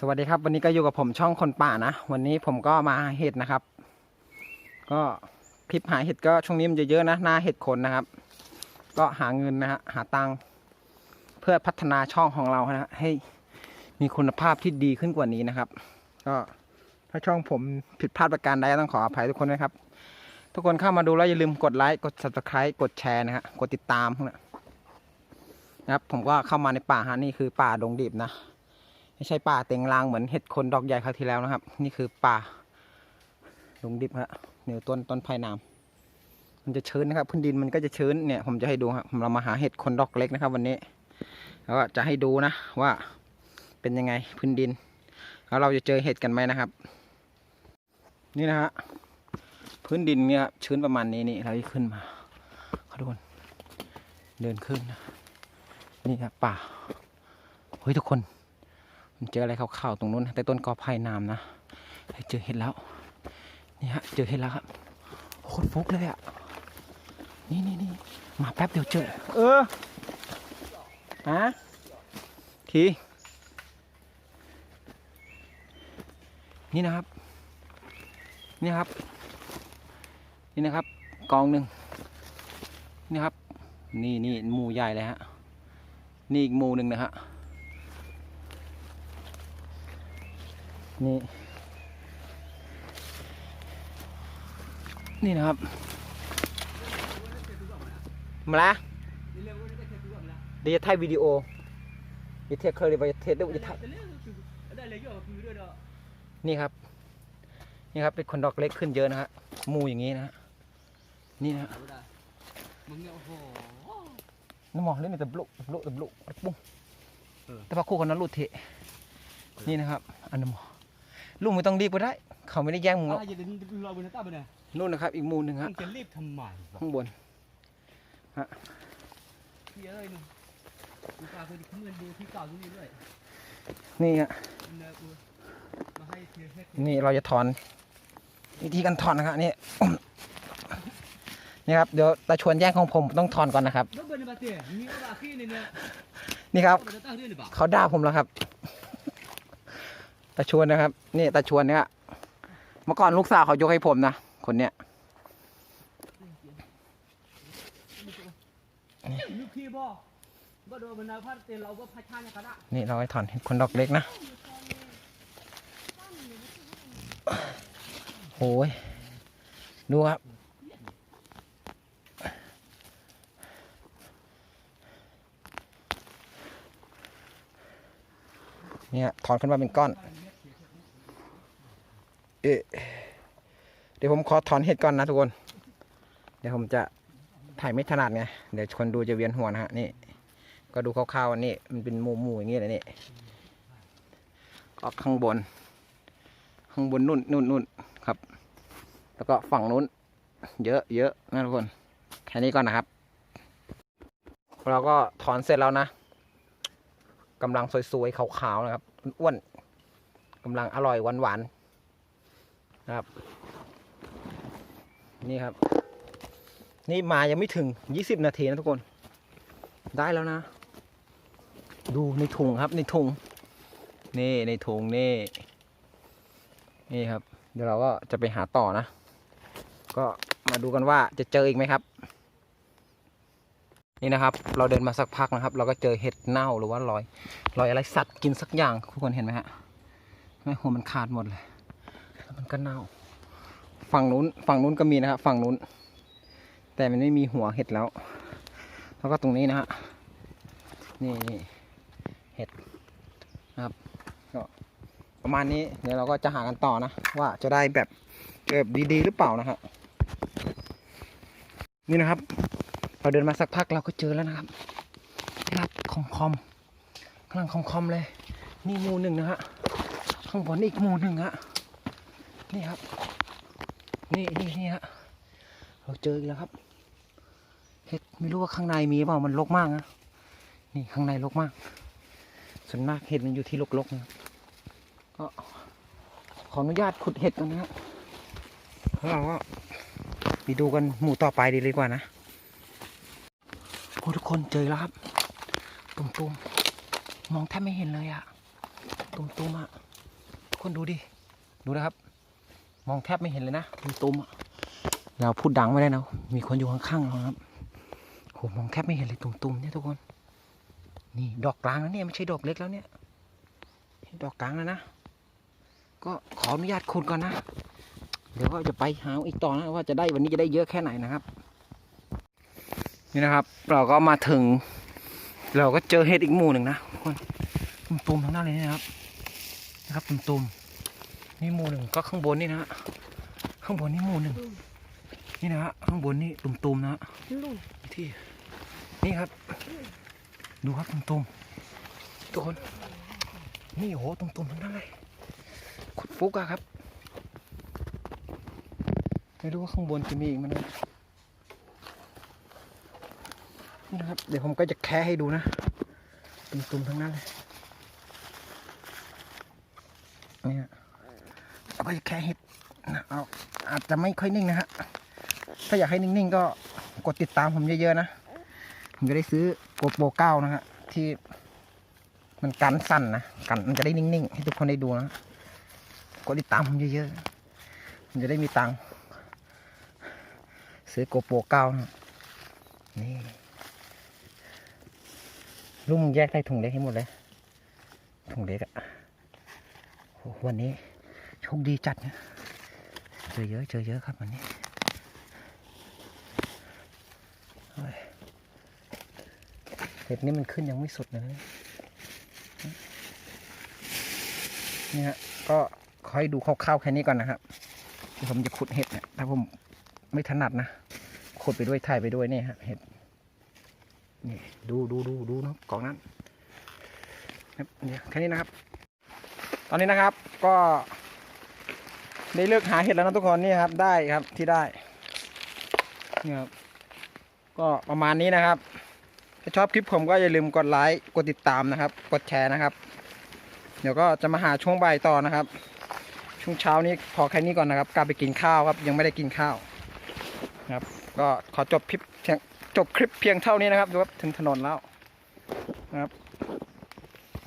สวัสดีครับ วันนี้ก็อยู่กับผมช่องคนป่านะ วันนี้ผมก็มาหาเห็ดนะครับ ก็คลิปหาเห็ดก็ช่วงนี้มันจะเยอะนะหน้าเห็ดขนนะครับ ก็หาเงินนะฮะหาตังค์เพื่อพัฒนาช่องของเรานะให้มีคุณภาพที่ดีขึ้นกว่านี้นะครับ ก็ถ้าช่องผมผิดพลาดประการใดต้องขออภัยทุกคนนะครับ ทุกคนเข้ามาดูแล้วอย่าลืมกดไลค์กด subscribe กดแชร์นะฮะกดติดตามนะครับผมก็เข้ามาในป่าฮะนี่คือป่าดงดิบนะ ไม่ใช่ป่าเต็งลางเหมือนเห็ดคนดอกใหญ่คราวที่แล้วนะครับ นี่คือป่าดงดิบฮะเหนียวต้นต้นไผ่น้ำมันจะชื้นนะครับ พื้นดินมันก็จะชื้นเนี่ย ผมจะให้ดูครับผมเรามาหาเห็ดคนดอกเล็กนะครับ วันนี้แล้วก็จะให้ดูนะว่าเป็นยังไงพื้นดิน แล้วเราจะเจอเห็ดกันไหมนะครับ นี่นะฮะพื้นดินเนี่ยชื้นประมาณนี้นี่เราจะขึ้นมาเขาทุกคนเดินขึ้นนะนี่ครับป่าเฮ้ยทุกคน เจออะไรขาวๆตรงนู้นแต่ต้นกอไผ่น้ำนะเจอเห็ดแล้วนี่ฮะเจอเห็ดแล้วครับโคตรฟุกเลยอะนี่นี่นี่มาแป๊บเดียวเจอเออฮะทีนี่นะครับ นี่ครับ นี่นะครับ กองหนึ่งนี่ครับ นี่นี่หมูใหญ่เลยฮะ นี่อีกหมูหนึ่งนะฮะ นี่ นี่นะครับ มาละเดี๋ยวจะถ่ายวิดีโอจะเทสเคยเลยไปเทสด้วยจะถ่ายนี่ครับ นี่ครับเป็นคนดอกเล็กขึ้นเยอะนะฮะหมูอย่างนี้นะฮะนี่นะฮะมึงเนี่ยโอ้โหน้ำมองเล่นแต่บลุบลุบลุปุ้งแต่พอคู่คนนั้นหลุดเทะนี่นะครับ อันน้ำมอง ลุงไม่ต้องรีบก็ได้ เขาไม่ได้แย่งมึงหรอกอะอย่าเดินรอบนหน้าตาไปนะนู่นนะครับ อีกหมูหนึ่งมึฮะงจะรีบทำไมวะข้างบนพี่เอ้ยมึงกูพาคนที่เงินดูที่เก่าที่นี่ด้วยนี่ฮะมึงเนี่ยกูมาให้เทให้นี่เราจะถอน วิธีการถอนนะครับนี่ นี่ครับเดี๋ยวตาชวนแย่งของผมต้องถอนก่อนนะครับ แล้วเบอร์ในบาเต้มีโอกาสขี้เนี่ยเนี่ยนี่ครับมันจะตั้งเรื่องหรือเปล่าเขาด่าผมแล้วครับ ตาชวนนะครับ นี่ตาชวนเนี่ยเมื่อก่อนลูกสาวเขายกให้ผมนะ คนเนี้ยนี่เราให้ถอนคนดอกเล็กนะโอ้ยดูครับเนี่ยถอนขึ้นมาเป็นก้อน เดี๋ยวผมขอถอนเห็ดก่อนนะทุกคน เดี๋ยวผมจะถ่ายไม่ถนัดไง เดี๋ยวคนดูจะเวียนหัวนะฮะนี่ ก็ดูคร่าวๆอันนี้มันเป็นหมูมูๆอย่างเงี้ยนะนี่ ก็ข้างบน ข้างบนนู่นนู่นนู่นครับ แล้วก็ฝั่งนู้น เยอะเยอะนะทุกคน แค่นี้ก่อนนะครับ เราก็ถอนเสร็จแล้วนะกำลังสวยๆขาวๆนะครับ อ้วนกำลังอร่อยหวานๆ นะครับ นี่ครับ นี่มายังไม่ถึงยี่สิบนาทีนะทุกคน ได้แล้วนะ ดูในถุงครับในถุง นี่ในถุงนี่ นี่ครับ เดี๋ยวเราก็จะไปหาต่อนะ ก็มาดูกันว่าจะเจออีกไหมครับ นี่นะครับ เราเดินมาสักพักนะครับ เราก็เจอเห็ดเน่าหรือว่ารอยรอยอะไรสัตว์กินสักอย่างทุกคนเห็นไหมฮะไม่หัวมันขาดหมดเลย มันก็เน่า ฝั่งนู้น ฝั่งนู้นก็มีนะครับฝั่งนู้น แต่มันไม่มีหัวเห็ดแล้ว แล้วก็ตรงนี้นะฮะ นี่นี่เห็ดนะครับ ก็ประมาณนี้ เดี๋ยวเราก็จะหากันต่อนะ ว่าจะได้แบบเก็บดีๆ หรือเปล่านะฮะ นี่นะครับ เราเดินมาสักพักเราก็เจอแล้วนะครับรับคอมคอมกำลังคอมคอมเลย นี่หมูหนึ่งนะฮะ ข้างบนอีกหมูหนึ่งฮะ นี่ครับ นี่นี่นี่ฮะเราเจออีกแล้วครับเห็ดไม่รู้ว่าข้างในมีเปล่ามันรกมากนะนี่ข้างในรกมากส่วนมากเห็ดมันอยู่ที่รกๆนะก็ขออนุญาตขุดเห็ดกันนะฮะแล้วเราก็ไปดูกันหมู่ต่อไปดีเลยกว่านะโอ้ทุกคนเจอแล้วครับ ตุ่มๆมองแทบไม่เห็นเลยอะตุ่มๆอะกคนดูดิ ดูนะครับ มองแทบไม่เห็นเลยนะตุ่มเราพูดดังไม่ได้นะ มีคนอยู่ข้างๆเราครับโหมองแทบไม่เห็นเลยตุ่มๆเนี่ยทุกคน นี่ดอกกลางแล้วเนี่ยไม่ใช่ดอกเล็กแล้วเนี่ยดอกกลางแล้วนะ ก็ขออนุญาตขุดก่อนนะ เดี๋ยวก็จะไปหาอีกต่อนะว่าจะได้วันนี้จะได้เยอะแค่ไหนนะครับ นี่นะครับ เราก็มาถึง เราก็เจอเห็ดอีกหมู่หนึ่งนะทุกคนตุ่มๆทั้งนั้นเลยนะครับ นะครับตุ่มๆ นี่หมู่หนึ่งก็ข้างบนนี่นะฮะข้างบนนี่หมู่หนึ่งนี่นะฮะข้างบนนี่ตุ่มๆนะฮะลุงที่นี่ครับ ดูครับตุ่มๆทุกคนนี่โหตุ่มๆทั้งนั้นเลยขุดฟุกอะครับไม่รู้ว่าข้างบนจะมีอีกไหมันนะนี่นะครับ เดี๋ยวผมก็จะแค่ให้ดูนะตุ่มๆทั้งนั้นเลยเนี่ย เราก็แค่เห็ดนะเอาอาจจะไม่ค่อยนิ่งนะฮะถ้าอยากให้นิ่งๆก็กดติดตามผมเยอะๆนะ ผมจะได้ซื้อโกโปรเก้านะฮะที่มันกันสั่นนะกันมันจะได้นิ่งๆ ให้ทุกคนได้ดูนะกดติดตามผมเยอะๆผมจะได้มีตังค์ซื้อโกโปรเก้านะนี่ลูกมึงแยกใส่ถุงเล็กให้หมดเลยถุงเล็กอะวันนี้ ชคดีจัดเนี่ยเจอเยอะเจอเยอะครับวันนี้เห็ดนี่มันขึ้นยังไม่สุดเลยนะนี่ฮะก็ขอให้ดูคร่าวๆแค่นี้ก่อนนะครับผมจะขุดเห็ดนี่ยถ้าผมไม่ถนัดนะขุดไปด้วยถ่ายไปด้วยนี่ฮะเห็ดนี่ดูดูดูดูนะกล่องนั้นเนี่ยแค่นี้นะครับ ตอนนี้นะครับก็ ได้เลือกหาเห็ดแล้วนะทุกคนนี่ครับได้ครับที่ได้นี่ครับก็ประมาณนี้นะครับ ถ้าชอบคลิปผมก็อย่าลืมกดไลค์กดติดตามนะครับ กดแชร์นะครับ เดี๋ยวก็จะมาหาช่วงบ่ายต่อนะครับ ช่วงเช้านี้พอแค่นี้ก่อนนะครับกลับไปกินข้าวครับ ยังไม่ได้กินข้าวนะครับ ก็ขอจบคลิปจบคลิปเพียงเท่านี้นะครับดูครับถึงถนนแล้วนะครับ